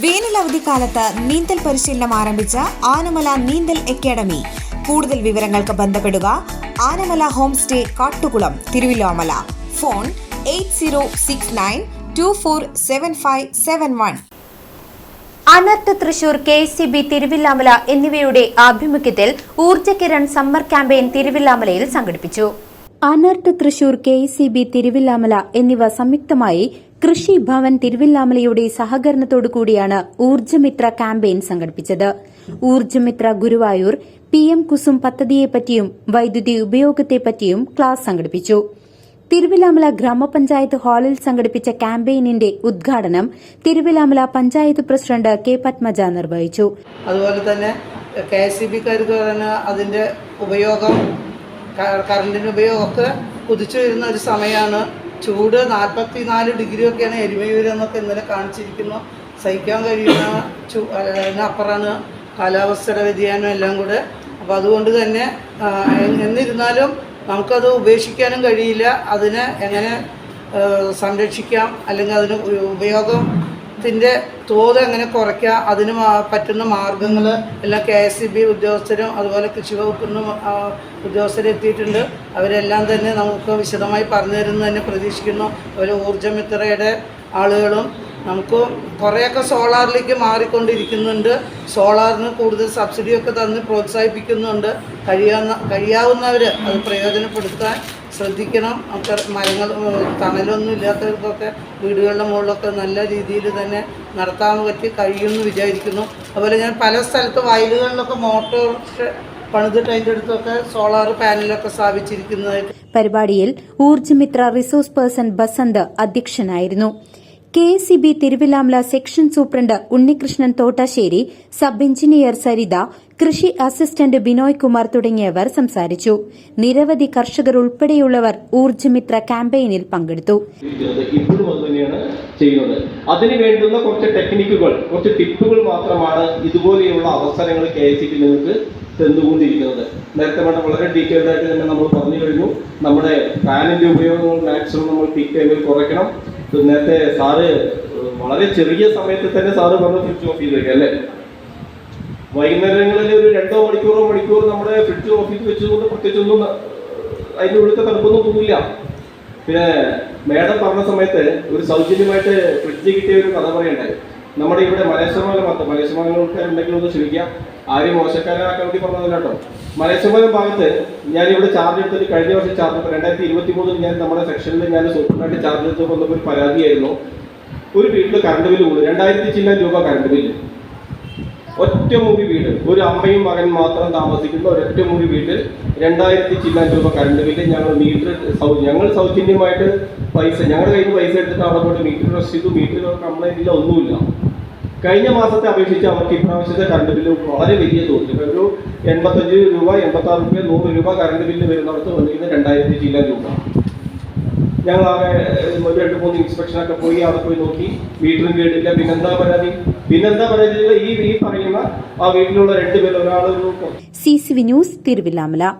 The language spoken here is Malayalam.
വേനൽ അവധിക്കാലത്ത് നീന്തൽ പരിശീലനം ആരംഭിച്ച ആനമല നീന്തൽ അക്കാദമി. കൂടുതൽ വിവരങ്ങൾക്ക് ബന്ധപ്പെടുക Anamala home stay Kattukulam Thiruvilwamala. Phone eight zero six nine two four seven five seven one. ANERT Thrissur K C B Thiruvilwamala എന്നിവയുടെ ആഭിമുഖ്യത്തിൽ ഊർജകിരൺ സമ്മർ ക്യാമ്പയിൻ തിരുവില്ലാമലയിൽ സംഘടിപ്പിച്ചു. ANERT Thrissur K C B Thiruvilwamala എന്നിവ സംയുക്തമായി കൃഷി ഭവൻ തിരുവില്ലാമലയുടെ സഹകരണത്തോടു കൂടിയാണ് ഊർജമിത്ര ക്യാമ്പയിൻ സംഘടിപ്പിച്ചത്. ഊർജമിത്ര ഗുരുവായൂർ പി എം കുസും പദ്ധതിയെപ്പറ്റിയും വൈദ്യുതി ഉപയോഗത്തെപ്പറ്റിയും ക്ലാസ് സംഘടിപ്പിച്ചു. തിരുവിലാമല ഗ്രാമപഞ്ചായത്ത് ഹാളിൽ സംഘടിപ്പിച്ച ക്യാമ്പയിനിന്റെ ഉദ്ഘാടനം തിരുവിലാമല പഞ്ചായത്ത് പ്രസിഡന്റ് കെ പത്മജ നിർവഹിച്ചു. അതുപോലെ തന്നെ കെ സി ബിക്കാർക്ക് അതിന്റെ ഉപയോഗം കറണ്ടിന്റെ ഉപയോഗമൊക്കെ കുതിച്ചു വരുന്ന ഒരു സമയമാണ്. ചൂട് നാൽപ്പത്തി നാല് ഡിഗ്രി ഒക്കെയാണ് എരിമയൂര് എന്നൊക്കെ ഇന്നലെ കാണിച്ചിരിക്കുന്നു. സഹിക്കാൻ കഴിയുന്ന ചൂ അതിനപ്പുറമാണ് കാലാവസ്ഥയുടെ വ്യതിയാനം എല്ലാം കൂടെ. അപ്പോൾ അതുകൊണ്ട് തന്നെ എന്നിരുന്നാലും നമുക്കത് ഉപേക്ഷിക്കാനും കഴിയില്ല. അതിനെ എങ്ങനെ സംരക്ഷിക്കാം? അല്ലെങ്കിൽ അതിന് ഉ- ഉപയോഗത്തിന്റെ തോത് എങ്ങനെ കുറയ്ക്കുക അതിന് പറ്റുന്ന മാർഗങ്ങൾ എല്ലാം കെ എസ് സി ബി ഉദ്യോഗസ്ഥരും അതുപോലെ കൃഷി വകുപ്പിൽ നിന്നും ഉദ്യോഗസ്ഥരെത്തിയിട്ടുണ്ട് അവരെല്ലാം തന്നെ നമുക്ക് വിശദമായി പറഞ്ഞു തരുന്നു തന്നെ പ്രതീക്ഷിക്കുന്നു. അതുപോലെ ഊർജമിത്രയുടെ ആളുകളും നമുക്ക് കുറേയൊക്കെ സോളാറിലേക്ക് മാറിക്കൊണ്ടിരിക്കുന്നുണ്ട്. സോളാറിന് കൂടുതൽ സബ്സിഡിയൊക്കെ തന്ന് പ്രോത്സാഹിപ്പിക്കുന്നുണ്ട്. കഴിയാവുന്ന കഴിയാവുന്നവർ അത് പ്രയോജനപ്പെടുത്താൻ ശ്രദ്ധിക്കണം. ഒക്കെ മരങ്ങൾ തണലൊന്നും ഇല്ലാത്തവർക്കൊക്കെ വീടുകളുടെ മുകളിലൊക്കെ നല്ല രീതിയിൽ തന്നെ നടത്താൻ പറ്റി കഴിയുമെന്ന് വിചാരിക്കുന്നു. അതുപോലെ ഞാൻ പല സ്ഥലത്ത് വയലുകളിലൊക്കെ മോട്ടോർ പണിതിട്ട് അതിന്റെ അടുത്തൊക്കെ സോളാർ പാനലൊക്കെ സ്ഥാപിച്ചിരിക്കുന്നതായിട്ട് പരിപാടിയിൽ ഊർജമിത്ര റിസോഴ്സ് പേഴ്സൺ ബസന്ത് അധ്യക്ഷനായിരുന്നു. K S C B Thiruvilwamala section superintendent Unnikrishnan Thottassery sub engineer Saritha കൃഷി അസിസ്റ്റന്റ് ബിനോയ് കുമാർ തുടങ്ങിയവർ സംസാരിച്ചു. നിരവധി കർഷകർ ഉൾപ്പെടെയുള്ളവർ ഊർജമിത്ര ക്യാമ്പയിനിൽ പങ്കെടുത്തു. ഇപ്പോഴും അത് ചെയ്യുന്നത്. അതിന് വേണ്ടുന്ന കുറച്ച് ടെക്നിക്കുകൾ കുറച്ച് ടിപ്പുകൾ മാത്രമാണ് ഇതുപോലെയുള്ള അവസരങ്ങൾ കെ എസ് സിക്ക് നിങ്ങൾക്ക് തന്നുകൊണ്ടിരിക്കുന്നത്. നേരത്തെ വേണ്ട വളരെ ഡീറ്റെയിൽഡ് തന്നെ നമ്മൾ പറഞ്ഞു കഴിഞ്ഞു. നമ്മുടെ ഫാനിന്റെ ഉപയോഗങ്ങൾ മാക്സിമം നമ്മൾ പീക്ക് ടൈമിൽ കുറയ്ക്കണം. നേരത്തെ സാറ് വളരെ ചെറിയ സമയത്ത് തന്നെ സാറ് പറഞ്ഞ ഫ്രിഡ്ജ് ഓഫ് ചെയ്ത് അല്ലേ? വൈകുന്നേരങ്ങളിൽ ഒരു രണ്ടോ മണിക്കൂറോ മണിക്കൂർ നമ്മുടെ ഫ്രിഡ്ജ് ഓഫ് ചെയ്ത് വെച്ചതുകൊണ്ട് പ്രത്യേകിച്ചൊന്നും അതിന്റെ ഉള്ളിലത്തെ തണുപ്പൊന്നും തോന്നില്ല. പിന്നെ മേഡം പറഞ്ഞ സമയത്ത് ഒരു സൗജന്യമായിട്ട് ഫ്രിഡ്ജ് കിട്ടിയ ഒരു കഥ പറയണ്ടായി നമ്മുടെ ഇവിടെ മലേശ്വരമംഗലം ഭാഗത്ത് മലേശ്വരമംഗലക്കാരുണ്ടെങ്കിൽ ഒന്ന് ക്ഷമിക്കാം. ആരും മോശക്കാരനാക്കാൻ വേണ്ടി പറഞ്ഞതല്ല കേട്ടോ. മലേശ്വരമംഗലം ഭാഗത്ത് ഞാൻ ഇവിടെ ചാർജ് എടുത്തിട്ട് കഴിഞ്ഞ വർഷം ചാർജ് എടുത്തു രണ്ടായിരത്തി ഇരുപത്തി മൂന്നിൽ ഞാൻ നമ്മുടെ സെക്ഷനിൽ ഞാൻ സൂപ്പറായിട്ട് ചാർജ് എടുത്തപ്പോൾ വന്നപ്പോൾ ഒരു പരാതിയായിരുന്നു. ഒരു വീട്ടിൽ കറണ്ട് ബില്ല് കൂടും. രണ്ടായിരത്തി ചില്ലാൻ രൂപ കറണ്ട് ബില്ല് ഒറ്റമുറി വീട്. ഒരു അമ്മയും മകൻ മാത്രം താമസിക്കുന്ന ഒരു ഒറ്റമുറി വീട്ടിൽ രണ്ടായിരത്തി ചില്ലാൻ രൂപ കറണ്ട് ബില്ല് ഞങ്ങൾ മീറ്റർ ഞങ്ങൾ സൗജന്യമായിട്ട് പൈസ ഞങ്ങളുടെ കയ്യിൽ നിന്ന് പൈസ എടുത്തിട്ട് അവിടെ കൊണ്ട് മീറ്റർ റെസ്റ്റ് ചെയ്തു. മീറ്റർ കംപ്ലൈന്റ് ഇല്ല ഒന്നുമില്ല. കഴിഞ്ഞ മാസത്തെ അപേക്ഷിച്ച് അവർക്ക് ഇപ്രാവശ്യത്തെ കറണ്ട് ബില്ല് വളരെ വലിയ തോതിൽ. ഒരു എൺപത്തഞ്ച് രൂപ എൺപത്താറ് രൂപ നൂറ് രൂപ കറണ്ട് ബില്ല് വരുന്നിടത്ത് വന്നിരിക്കുന്നത് രണ്ടായിരത്തി ചില്ലാൻ രൂപ. ഞങ്ങൾ അവിടെ ഒരു രണ്ട് മൂന്ന് ഇൻസ്പെക്ഷനൊക്കെ പോയി അവിടെ പോയി നോക്കി. വീട്ടിലും കേട്ടില്ല പിന്നെന്താ പരാതി? പിന്നെന്താ പറയുന്നത് ഈ ഈ പറയുന്ന ആ വീട്ടിലുള്ള രണ്ടുപേരും ഒരാളൊരു C C V news Thiruvilwamala.